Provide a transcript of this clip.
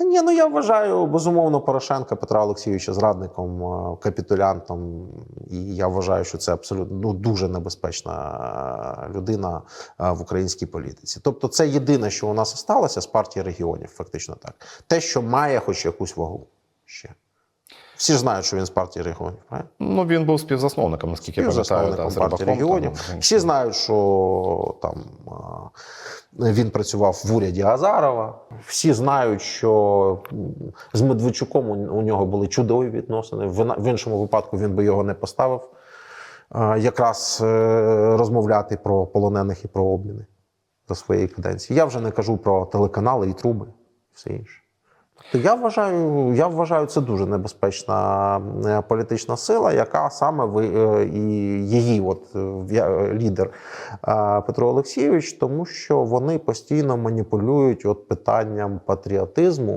Ні, ну я вважаю безумовно Порошенка Петра Олексійовича зрадником, е, капітулянтом. І я вважаю, що це абсолютно ну, дуже небезпечна е, людина е, в українській політиці. Тобто, це єдине, що у нас осталося з партії регіонів, фактично так. Те, що має хоч якусь вагу ще. Всі ж знають, що він з партії регіонів, правильно? Ну він був співзасновником, наскільки я пам'ятаю. Да, партії регіонів. там, Всі знають, що там він працював в уряді Азарова. Всі знають, що з Медведчуком у, нього були чудові відносини. В, іншому випадку він би його не поставив. Якраз е, розмовляти про полонених і про обміни за своєї каденції. Я вже не кажу про телеканали і труби, все інше. Я вважаю, я вважаю, це дуже небезпечна е, політична сила, яка саме ви е, і її, от е, лідер Петро Олексійович, тому що вони постійно маніпулюють от питанням патріотизму.